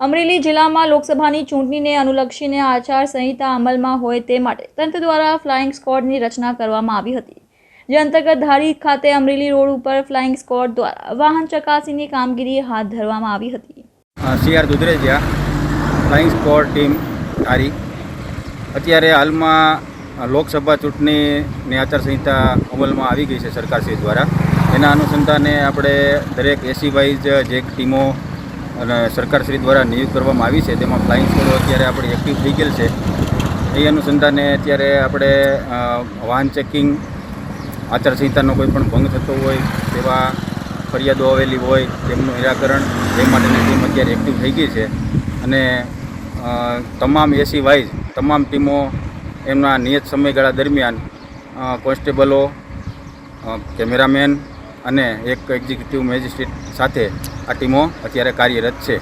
અમરેલી જિલ્લામાં લોકસભાની ચૂંટણીને અનુલક્ષીને આચાર સંહિતા અમલમાં હોય તે માટે તંત્ર દ્વારા ફ્લાઇંગ સ્કોડની રચના કરવામાં આવી હતી. જે અંતર્ગત ધારી ખાતે અમરેલી રોડ ઉપર ફ્લાઇંગ સ્કોડ દ્વારા વાહન ચકાસીની કામગીરી હાથ ધરવામાં આવી હતી. C R Dudhrejiya, flying squad team Dhari. અત્યારે હાલમાં લોકસભા ચૂંટણીની આચારસંહિતા અમલમાં આવી ગઈ છે સરકારશ્રી દ્વારા. એના અનુસંધાને આપણે દરેક એસી વાઇઝ જે ટીમો અને સરકારશ્રી દ્વારા નિયુક્ત કરવામાં આવી છે. તેમાં ફ્લાઇંગ સ્કૂલો અત્યારે આપણી એક્ટિવ થઈ ગયેલ છે. એ અનુસંધાને અત્યારે આપણે વાહન ચેકિંગ આચારસંહિતાનો કોઈ પણ ભંગ થતો હોય, તેવા ફરિયાદો આવેલી હોય, તેમનું નિરાકરણ, એ માટેની ટીમ અત્યારે એક્ટિવ થઈ ગઈ છે. અને તમામ એસી વાઇઝ, તમામ ટીમો એમના નિયત સમયગાળા દરમિયાન કોન્સ્ટેબલો કેમેરામેન અને એક એક્ઝિક્યુટિવ મેજિસ્ટ્રેટ સાથે આ ટીમો અત્યારે કાર્યરત છે.